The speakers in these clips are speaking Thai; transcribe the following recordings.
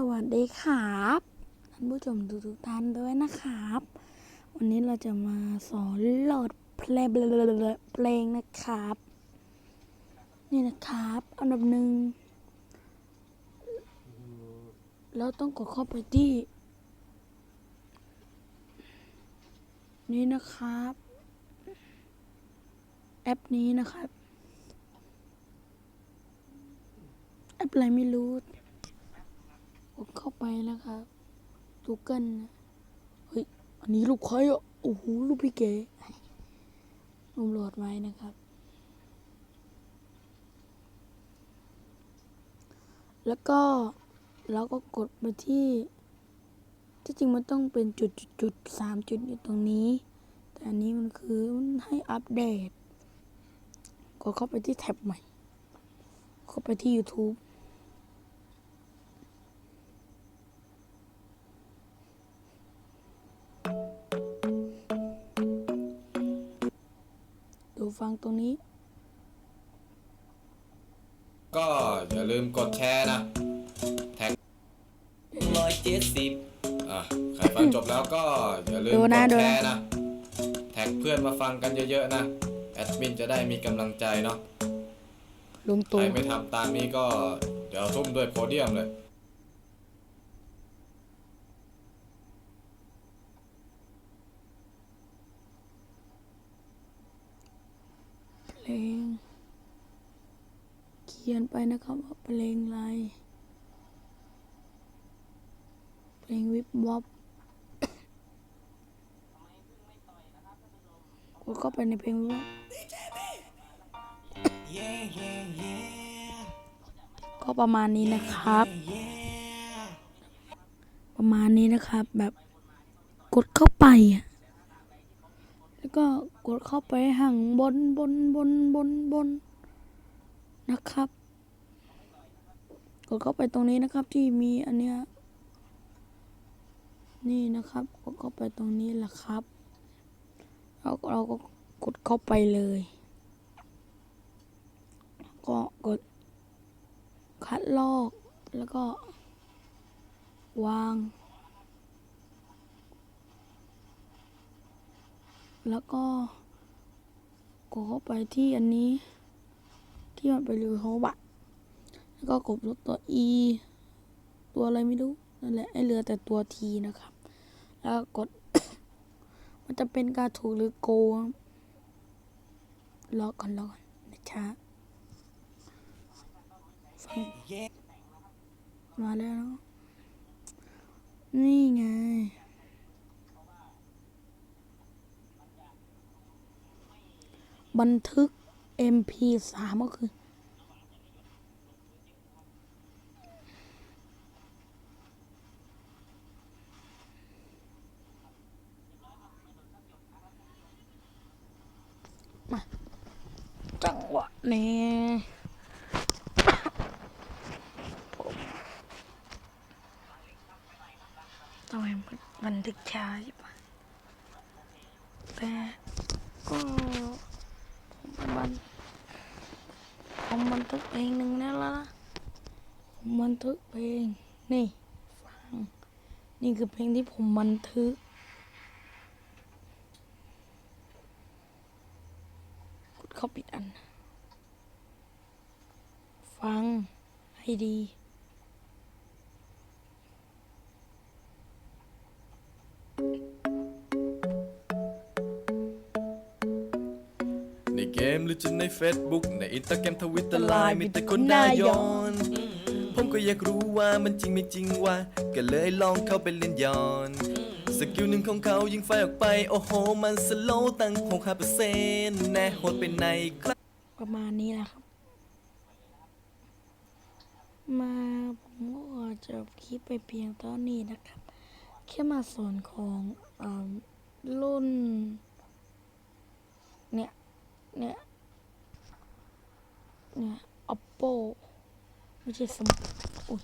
สวัสดีครับท่านผู้ชมทุกท่านด้วยนะครับ วันนี้เราจะมาสอนโหลดเพลงเพลงนะครับ นี่นะครับอันดับหนึ่งเราต้องกดเข้าไปที่นี่นะครับ แอปนี้นะครับ แอปอะไรไม่รู้ กดเข้าไปแล้วครับ Google นะเฮ้ย อันนี้รูปใครอะ โอ้โห รูปพี่เก๋รูปโหลดไว้นะครับ แล้วก็เราก็กดไปที่ ที่จริงมันต้องเป็นจุดจุดจุดสามจุดอยู่ตรงนี้ แต่อันนี้มันคือมันให้อัปเดต กดเข้าไปที่แท็บใหม่ เข้าไปที่ YouTube ฟังตรงนี้ ก็อย่าลืมกดแชร์นะ แท็กร้อยเจ็ดสิบอะใครฟังจบแล้วก็อย่าลืมดูกนะดดูนะแชร์นะ แท็กเพื่อนมาฟังกันเยอะๆนะ แอดมินจะได้มีกำลังใจเนาะ ลุงใคตู่รไม่ทำตามนี้ก็ เดี๋ยวทุ่มด้วยโพเดียมเลย ลง เขียนไปนะครับว่าเพลงอะไรเพลงวิบวับกดเข้าไปในเพลงวิบวับก็ประมาณนี้นะครับ ประมาณนี้นะครับแบบกดเข้าไปอะ แล้วก็กดเข้าไปห่างบนบนบนบนบนนะครับ กดเข้าไปตรงนี้นะครับที่มีอันเนี้ยนี่นะครับ กดเข้าไปตรงนี้แหละครับเราเราก็กดเข้าไปเลย ก็กดคัดลอกแล้วก็ วาง แล้วก็กดเข้าไปที่อันนี้ ที่มันไปรูโฮบะแล้วก็กดลบตัว e ตัวอะไรไม่รู้นั่นแหละไอเหลือแต่ตัว t นะครับ แล้วกด มันจะเป็นการถูกหรือโกงรอก่อนรอก่อนนะช้าฟังมาแล้ว นี่ไง บันทึก MP3 ก็คือมาจังหวะนี้ทำไมมันบันทึกช้าใช่ปะแต่ก็ บันผมบันทึกเพลงหนึ่งแล้วล่ะผมบันทึกเพลง นี่ ฟัง นี่คือเพลงที่ผมบันทึกกดเข้าปิดอัน ฟังให้ดี เกมหรือจะใน Facebook ในอินสตาแกรมทวิตเตอร์ไลน์มีแต่คนหน้าย้อน ผมก็อยากรู้ว่ามันจริงไม่จริงว่า ก็เลยลองเข้าไปเล่นย้อน สกิลหนึ่งของเขายิงไฟออกไป โอ้โห มันสโลว์ตั้ง6 5เซนแน่โหดไปในครับ ประมาณนี้นะครับ มาผมก็จะคลิปไปเพียงเท่านี้นะครับ แค่มาส่วนของอารุ่น เนี่ย เนี่ยเนี่ย oppo ไม่ใช่สมอุ้ย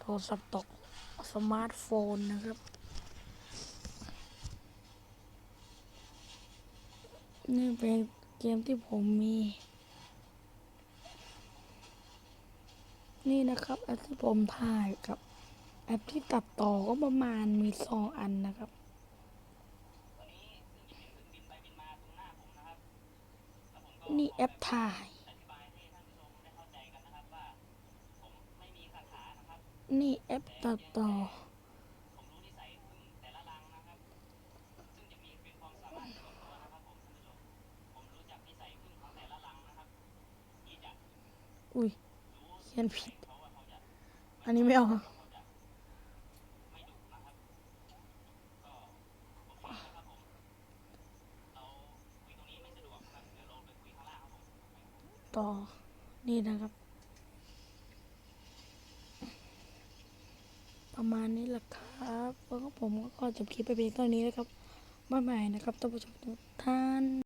โทรศัพท์ตกสมาร์ทโฟนนะครับ นี่เป็นเกมที่ผมมี นี่นะครับแอันที่ผมถ่ายกับ แอปที่ตัดต่อก็ประมาณมีสองอันนะครับ นี่แอปถ่าย นี่แอปตัดต่อ อุ้ยเขียนผิด อันนี้ไม่เอา ต่อนี่นะครับ ประมาณนี้แหละครับแล้วก็ผมก็จบคลิปไปเพียงเท่านี้นะครับบ๊ายบายนะครับท่านผู้ชมทุกท่าน